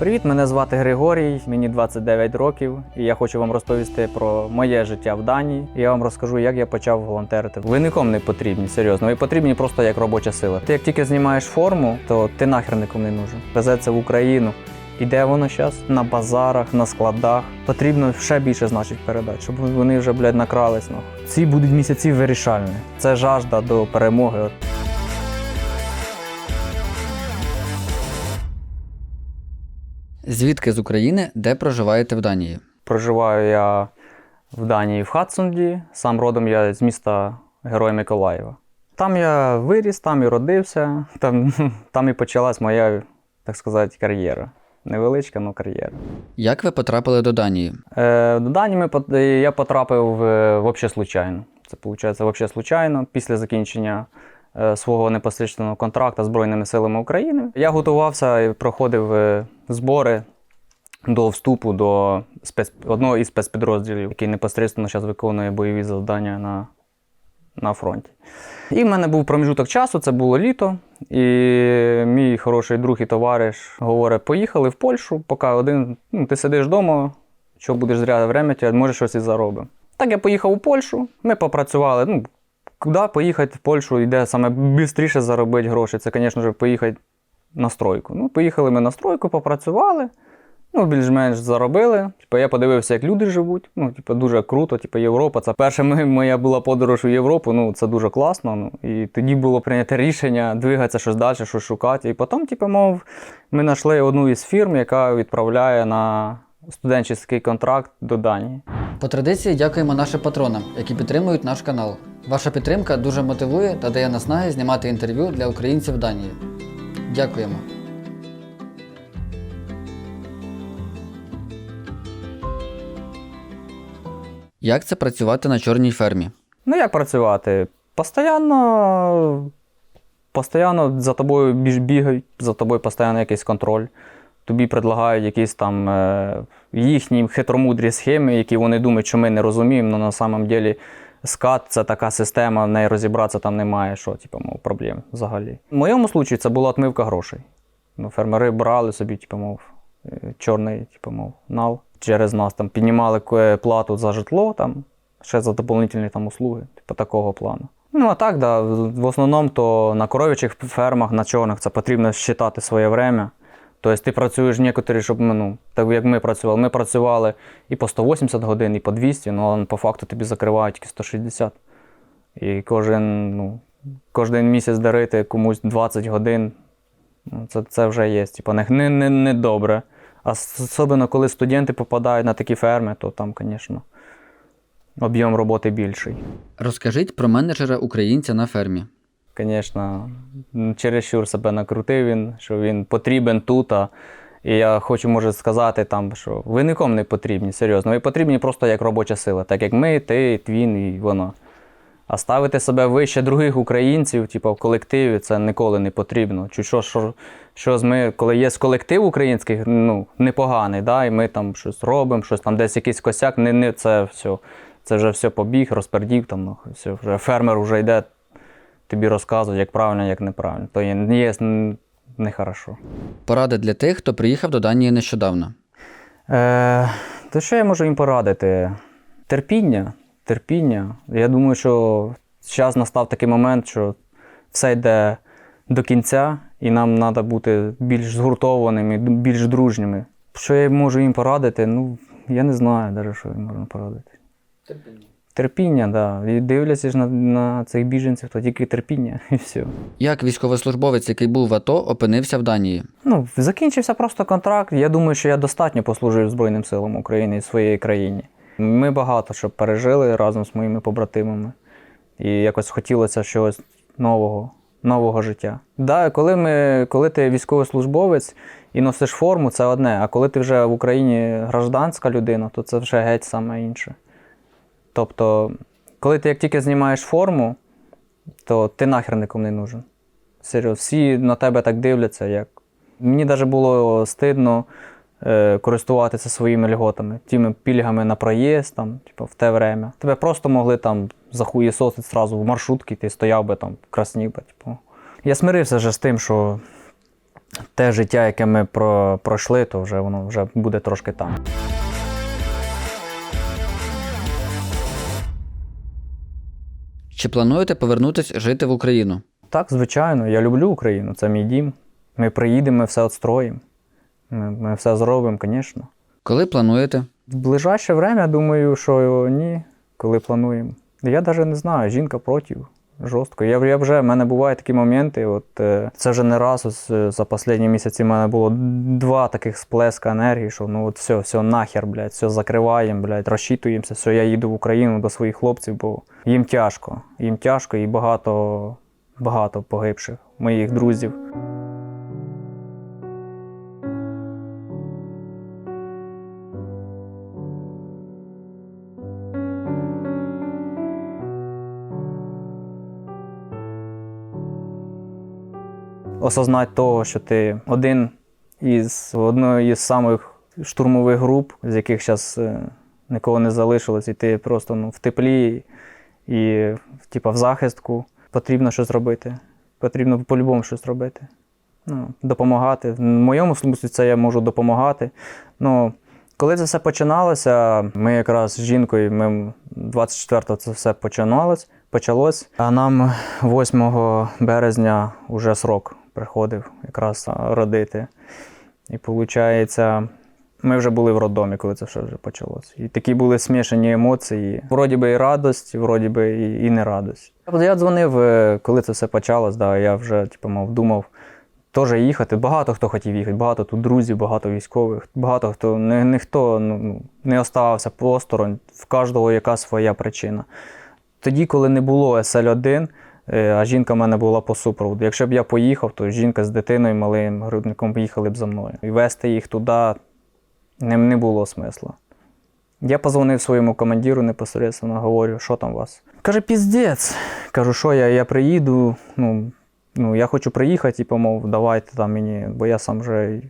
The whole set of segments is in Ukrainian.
Привіт, мене звати Григорій, мені 29 років, і я хочу вам розповісти про моє життя в Данії. Я вам розкажу, як я почав волонтерити. Ви нікому не потрібні, серйозно. Ви потрібні просто як робоча сила. Ти як тільки знімаєш форму, то ти нахер нікому не нужен. Везеться в Україну. І де воно зараз? На базарах, на складах. Потрібно ще більше, значить, передати, щоб вони вже, блядь, накрались. Ці будуть місяці вирішальні. Це жажда до перемоги. Звідки з України, де проживаєте в Данії? Проживаю я в Данії в Хадсунді. Сам родом я з міста Героя Миколаєва. Там я виріс, там і родився, там, там і почалась моя, так сказати, кар'єра. Невеличка, але кар'єра. Як ви потрапили до Данії? Е, до Данії ми, я потрапив е, вообще случайно. Це виходить вообще случайно. Після закінчення е, свого непосереднього контракту з Збройними силами України. Я готувався і проходив е, збори до вступу до спец... одного із спецпідрозділів, який непосередньо зараз виконує бойові завдання на, на фронті. І в мене був проміжуток часу, це було літо. І мій хороший друг і товариш говорить: поїхали в Польщу, поки один, ну, ти сидиш вдома, що будеш зря время, може щось і заробимо. Так я поїхав у Польщу, ми попрацювали. Ну, куди поїхати в Польщу, йде саме швидше заробити гроші. Це, звісно поїхати на стройку. Ну, поїхали ми на стройку, попрацювали. Ну, більш-менш заробили. Типу, я подивився, як люди живуть. Ну, типу, дуже круто. Типу, Європа. Це перша моя була подорож у Європу. Ну, це дуже класно. Ну, і тоді було прийнято рішення двигатися щось далі, щось шукати. І потім, типу, мов, ми знайшли одну із фірм, яка відправляє на студентський контракт до Данії. По традиції дякуємо нашим патронам, які підтримують наш канал. Ваша підтримка дуже мотивує та дає наснаги знімати інтерв'ю для українців Данії. Дякуємо. Як це працювати на чорній фермі? Ну, як працювати? Постоянно, постоянно за тобою бігають, за тобою постійно якийсь контроль. Тобі предлагають якісь там е, їхні хитромудрі схеми, які вони думають, що ми не розуміємо, але на самом деле скат це така система, в неї розібратися там немає, що типу, мов, проблем взагалі. В моєму випадку це була отмивка грошей. Ну, фермери брали собі, типу, мов, е, чорний, типу, мов, нал. Через нас там піднімали плату за житло, там, ще за доповнительні там услуги, типу такого плану. Ну, а так, да, в основному то на коров'ячих фермах, на чорних це потрібно считати своє время. Тобто ти працюєш некоторі, щоб ну, так як ми працювали. Ми працювали і по 180 годин, і по 200, ну, але по факту тобі закривають тільки 160. І кожен, ну, кожен місяць дарити комусь 20 годин, ну, це, це вже є. Типу, не, не, не, добре. А особливо, коли студенти попадають на такі ферми, то там, звісно, об'єм роботи більший. Розкажіть про менеджера українця на фермі. Звісно, чересчур себе накрутив він, що він потрібен тут. А, і я хочу, може, сказати, там, що ви нікому не потрібні, серйозно. Ви потрібні просто як робоча сила, так як ми, ти, твін і воно. А ставити себе вище других українців, типу, в колективі, це ніколи не потрібно. Чи що, що, що ми, коли є колектив український, ну, непоганий, да, і ми там щось робимо, щось там десь якийсь косяк, не, не це все. Це вже все побіг, розпердів, там, ну, все, вже фермер вже йде, тобі розказують, як правильно, як неправильно. То є, є нехорошо. Поради для тих, хто приїхав до Данії нещодавно. Е, то що я можу їм порадити? Терпіння. Терпіння. Я думаю, що зараз настав такий момент, що все йде до кінця, і нам треба бути більш згуртованими, більш дружніми. Що я можу їм порадити? Ну, я не знаю навіть, що їм можна порадити. Терпіння, так. Да. І дивлячись на, на цих біженців, то тільки терпіння і все. Як військовослужбовець, який був в АТО, опинився в Данії? Ну, закінчився просто контракт. Я думаю, що я достатньо послужив Збройним силам України і своїй країні. Ми багато що пережили разом з моїми побратимами. І якось хотілося чогось нового, нового життя. Да, коли, ми, коли ти військовослужбовець і носиш форму, це одне. А коли ти вже в Україні гражданська людина, то це вже геть саме інше. Тобто, коли ти як тільки знімаєш форму, то ти нахер нікому не нужен. Серйозно, всі на тебе так дивляться, як. Мені навіть було стидно е, користуватися своїми льготами, тими пільгами на проїзд, там, типу, в те время. Тебе просто могли там захуєсосити зразу в маршрутки, ти стояв би там, краснів би. Типу. Я смирився вже з тим, що те життя, яке ми про, пройшли, то вже воно вже буде трошки там. Чи плануєте повернутися жити в Україну? Так, звичайно, я люблю Україну, це мій дім. Ми приїдемо, ми все відстроїмо. Ми, ми все зробимо, звісно. Коли плануєте? В ближайше время, думаю, що ні, коли плануємо. Я навіть не знаю, жінка проти. Жорстко. Я, я вже, в мене бувають такі моменти. От, е, це вже не раз ось, е, за останні місяці в мене було два таких сплеска енергії, що ну от все, все нахер, блядь, все закриваємо, блядь, розчитуємося, все, я їду в Україну до своїх хлопців, бо їм тяжко. Їм тяжко і багато, багато погибших моїх друзів. Осознати того, що ти один із одної із самих штурмових груп, з яких зараз нікого не залишилось, і ти просто ну, в теплі і типа, в захистку. Потрібно щось робити. Потрібно по-любому щось робити. Ну, допомагати. В моєму смислі це я можу допомагати. Ну, коли це все починалося, ми якраз з жінкою, ми 24-го це все починалось, почалось, а нам 8 березня вже срок приходив якраз родити. І виходить, ми вже були в роддомі, коли це все вже почалося. І такі були смішані емоції. Вроді би і радость, вроді би і, і не радость. Я дзвонив, е, коли це все почалось, да, я вже типу, мав, думав теж їхати. Багато хто хотів їхати, багато тут друзів, багато військових, багато хто не, ніхто ну, не оставався посторонь, в кожного яка своя причина. Тоді, коли не було SL1, е, а жінка в мене була по супроводу. Якщо б я поїхав, то жінка з дитиною малим грудником їхали б за мною. І вести їх туди не, не було смисла. Я позвонив своєму командиру непосередньо, говорю, що там у вас. Каже, піздець. Кажу, що я, я приїду. Ну, ну, я хочу приїхати, типу, мов, давайте там мені, бо я сам вже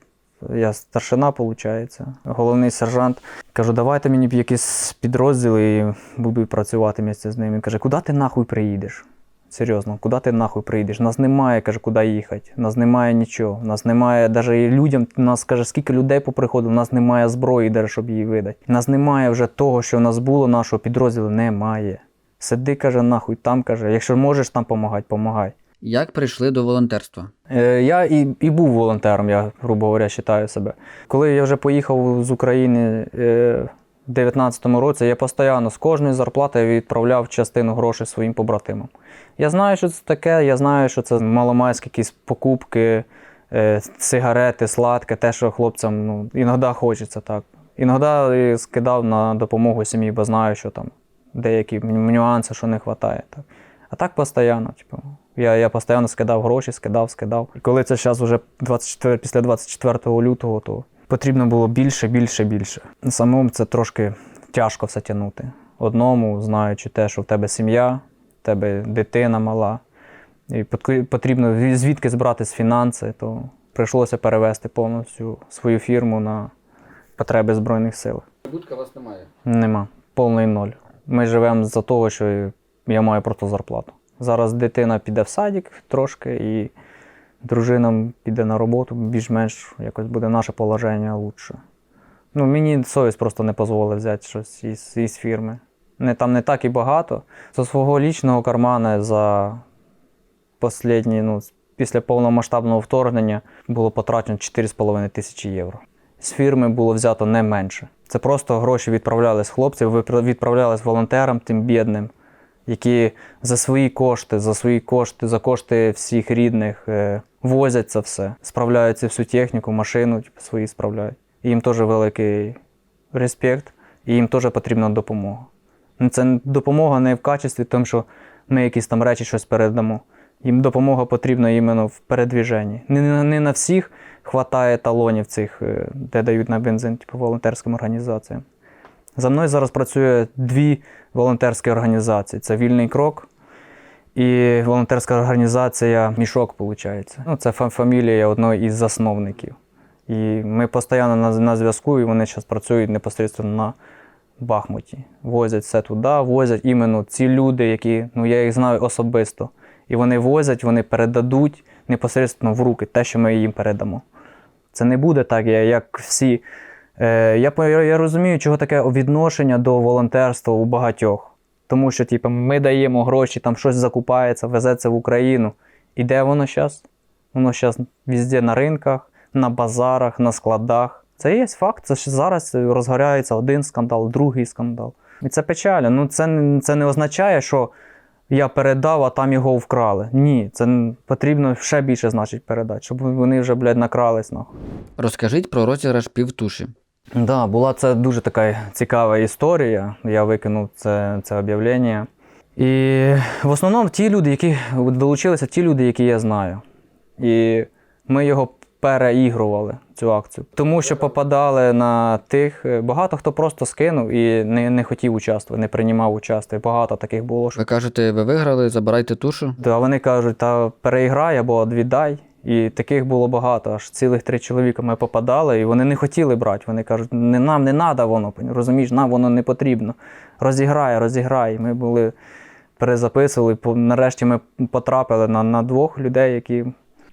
я старшина, виходить, головний сержант. Кажу, давайте мені в якийсь підрозділ і буду працювати місце з ним. Він каже, куди ти нахуй приїдеш? Серйозно, куди ти нахуй приїдеш? Нас немає, каже, куди їхати. Нас немає нічого. Нас немає, навіть людям, нас каже, скільки людей поприходило, у нас немає зброї, даже, щоб її видати. Нас немає вже того, що в нас було, нашого підрозділу немає. Сиди, каже, нахуй, там каже, якщо можеш там допомагати, помагай. Як прийшли до волонтерства? Е, Я і, і був волонтером, я, грубо говоря, вважаю себе. Коли я вже поїхав з України е, в 19-му році, я постійно з кожної зарплати відправляв частину грошей своїм побратимам. Я знаю, що це таке, я знаю, що це маломайські якісь покупки, е, сигарети, сладке, те, що хлопцям ну, іноді хочеться так. Іноді скидав на допомогу сім'ї, бо знаю, що там деякі нюанси, що не вистачає. Так. А так постійно, типу. Я, я постійно скидав гроші, скидав, скидав. І коли це зараз вже 24, після 24 лютого, то потрібно було більше, більше, більше. Самому це трошки тяжко все тягнути. Одному, знаючи те, що в тебе сім'я, в тебе дитина мала, і потрібно звідки збирати з фінанси, то прийшлося перевести повністю свою фірму на потреби Збройних сил. Будка у вас немає. Нема. Повний ноль. Ми живемо за того, що я маю просто зарплату. Зараз дитина піде в садик трошки, і дружина піде на роботу, більш-менш якось буде наше положення лучше. Ну, мені совість просто не дозволить взяти щось із, із фірми. Не, там не так і багато. З свого лічного кармана за останні, ну, після повномасштабного вторгнення було потрачено 4,5 тисячі євро. З фірми було взято не менше. Це просто гроші відправлялись хлопцям, випра- відправлялись волонтерам, тим бідним, які за свої кошти, за свої кошти, за кошти всіх рідних е, возять це все, справляють цю всю техніку, машину типу, свої справляють. І їм теж великий респект, і їм теж потрібна допомога. Ну, Це допомога не в качестві, тому що ми якісь там речі щось передамо. Їм допомога потрібна іменно в передвіженні. Не, не, не на всіх хватає талонів цих, е, де дають на бензин, типу волонтерським організаціям. За мною зараз працює дві волонтерські організації: це Вільний крок і волонтерська організація Мішок, виходить. Ну, це фамілія одного із засновників. І ми постійно на, на зв'язку, і вони зараз працюють непосередньо на Бахмуті. Возять все туди, возять іменно ці люди, які ну, я їх знаю особисто. І вони возять, вони передадуть непосередньо в руки те, що ми їм передамо. Це не буде так, як всі. Е, я, я розумію, чого таке відношення до волонтерства у багатьох. Тому що, типу, ми даємо гроші, там щось закупається, везеться в Україну. І де воно зараз? Воно зараз везде на ринках, на базарах, на складах. Це є факт. Це ж зараз розгоряється один скандал, другий скандал. І це печально. Ну, це, це не означає, що я передав, а там його вкрали. Ні, це потрібно ще більше, значить, передати, щоб вони вже, блядь, накрались нахуй. Розкажіть про розіграш півтуші. Да, була це дуже така цікава історія. Я викинув це, це об'явлення. І в основному ті люди, які долучилися, ті люди, які я знаю. І ми його переігрували, цю акцію. Тому що попадали на тих. Багато хто просто скинув і не, не хотів участвувати, не приймав участь. Багато таких було. Що... Ви кажете, ви виграли, забирайте тушу. А вони кажуть, та переіграй або віддай. І таких було багато, аж цілих три чоловіка ми попадали, і вони не хотіли брати. Вони кажуть, не нам не треба воно, розумієш, нам воно не потрібно. Розіграй, розіграй. Ми були перезаписували. Нарешті ми потрапили на, на двох людей, які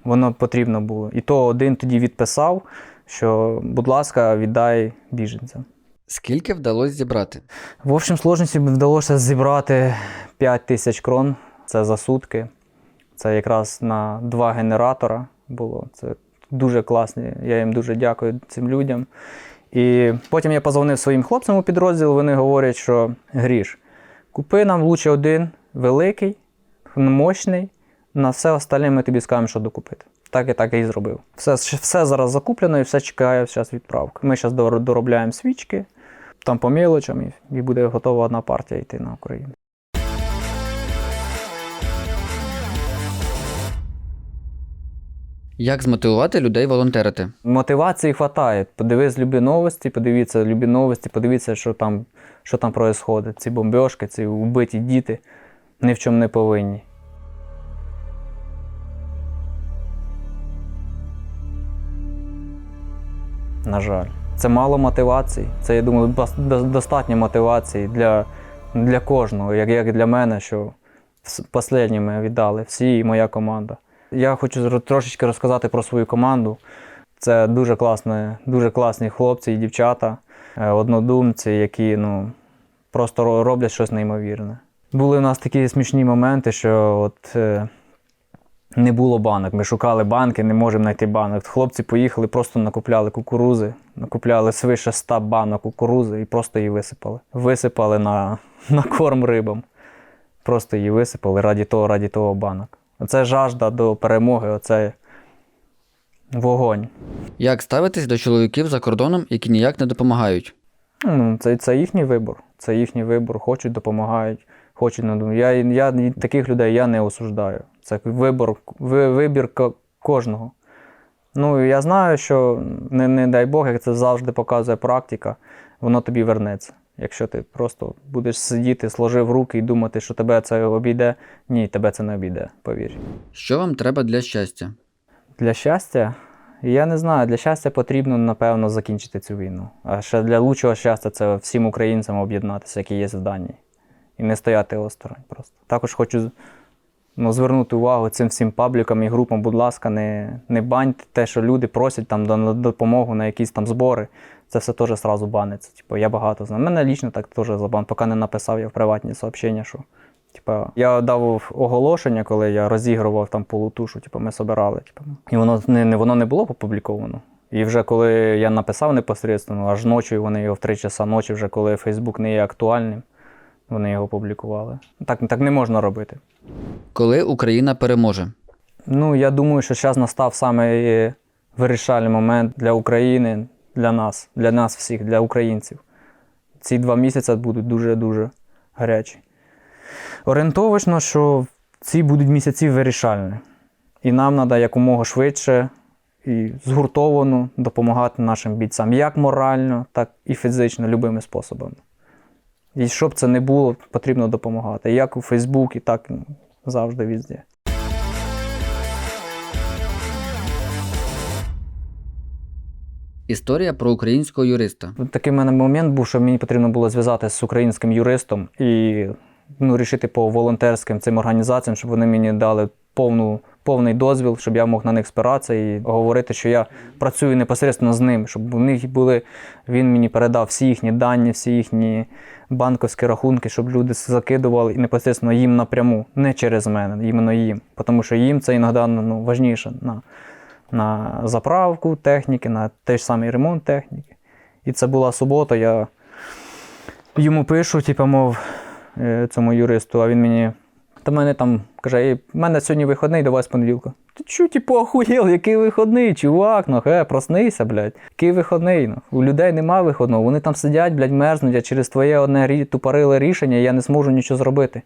воно потрібно було. І то один тоді відписав, що, будь ласка, віддай біженцям. Скільки вдалося зібрати? В общем сложності вдалося зібрати 5 тисяч крон. Це за сутки. Це якраз на два генератора було. Це дуже класні. Я їм дуже дякую цим людям. І потім я позвонив своїм хлопцям у підрозділ. Вони говорять, що Гріш, купи нам лучше один великий, мощний. На все остальне ми тобі скажемо, що докупити. Так і так і зробив. Все, все зараз закуплено і все чекає зараз відправки. Ми зараз доробляємо свічки, там по мілочам, і, і буде готова одна партія йти на Україну. Як змотивувати людей волонтерити? Мотивації вистачає. Подивись любі новості, подивіться любі новості, подивіться, що там, що там відбувається. Ці бомбьошки, ці вбиті діти ні в чому не повинні. На жаль, це мало мотивацій. Це, я думаю, достатньо мотивації для, для кожного, як, як для мене, що останні віддали всі і моя команда. Я хочу трошечки розказати про свою команду. Це дуже класні, дуже класні хлопці і дівчата, е, однодумці, які ну, просто роблять щось неймовірне. Були у нас такі смішні моменти, що от, е, не було банок. Ми шукали банки, не можемо знайти банок. Хлопці поїхали, просто накупляли кукурузи, накупляли свише 100 банок кукурузи і просто її висипали. Висипали на, на корм рибам. Просто її висипали раді того, раді того банок. Оце жажда до перемоги, оце вогонь. Як ставитись до чоловіків за кордоном, які ніяк не допомагають? Ну, це, це їхній вибір. Це їхній вибір. Хочуть, допомагають, хочуть Я, я таких людей я не осуждаю. Це вибір, вибір кожного. Ну, я знаю, що не, не дай Бог, як це завжди показує практика, воно тобі вернеться. Якщо ти просто будеш сидіти, сложив руки і думати, що тебе це обійде, ні, тебе це не обійде, повір. Що вам треба для щастя? Для щастя, я не знаю, для щастя потрібно, напевно, закінчити цю війну. А ще для лучшого щастя це всім українцям об'єднатися, які є в Данії. І не стояти осторонь просто. Також хочу ну, звернути увагу цим всім паблікам і групам, будь ласка, не, не баньте те, що люди просять там на допомогу на якісь там збори. Це все теж сразу баниться. Типу, я багато знаю. Мене лічно так теж забан, поки не написав я в приватні сообщення, що. Типа, я дав оголошення, коли я розігрував там полутушу, типу, ми собирали. Типу. І воно не, не, воно не було опубліковано. І вже коли я написав непосередньо, аж ночі вони його в 3 часа ночі, вже коли Фейсбук не є актуальним, вони його публікували. Так, так не можна робити. Коли Україна переможе? Ну, я думаю, що зараз настав саме вирішальний момент для України, для нас, для нас всіх, для українців. Ці два місяці будуть дуже-дуже гарячі. Орієнтовочно, що ці будуть місяці вирішальні. І нам треба якомога швидше і згуртовано допомагати нашим бійцям як морально, так і фізично, любими способами. І щоб це не було, потрібно допомагати. Як у Фейсбуці, так завжди везде. Історія про українського юриста. Такий в мене момент був, що мені потрібно було зв'язатися з українським юристом і ну, рішити по волонтерським цим організаціям, щоб вони мені дали повну, повний дозвіл, щоб я мог на них спиратися і говорити, що я працюю непосередньо з ним, щоб у них були. Він мені передав всі їхні дані, всі їхні банківські рахунки, щоб люди закидували і непосередньо їм напряму, не через мене, іменно їм. Тому що їм це іноді ну, важніше на, на заправку техніки, на той ж самий ремонт техніки. І це була субота, я йому пишу, типу, мов е, цьому юристу, а він мені. Та мене там каже, в мене сьогодні вихідний, давай з понеділка. Ти чу, типу, охуєл, який вихідний, чувак, ну хе, проснися, блядь. Який вихідний? Ну. У людей нема виходного, вони там сидять, блядь, мерзнуть, а через твоє одне тупориле рішення я не зможу нічого зробити.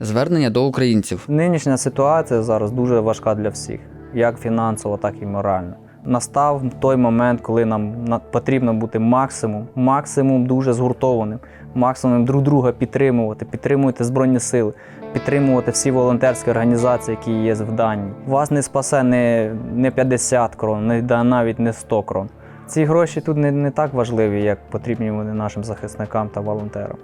Звернення до українців. Нинішня ситуація зараз дуже важка для всіх, як фінансово, так і морально. Настав той момент, коли нам потрібно бути максимум, максимум дуже згуртованим, максимум друг друга підтримувати, підтримуйте Збройні Сили, підтримувати всі волонтерські організації, які є в Данії. Вас не спасе не, не 50 крон, не, навіть не 100 крон. Ці гроші тут не, не так важливі, як потрібні вони нашим захисникам та волонтерам.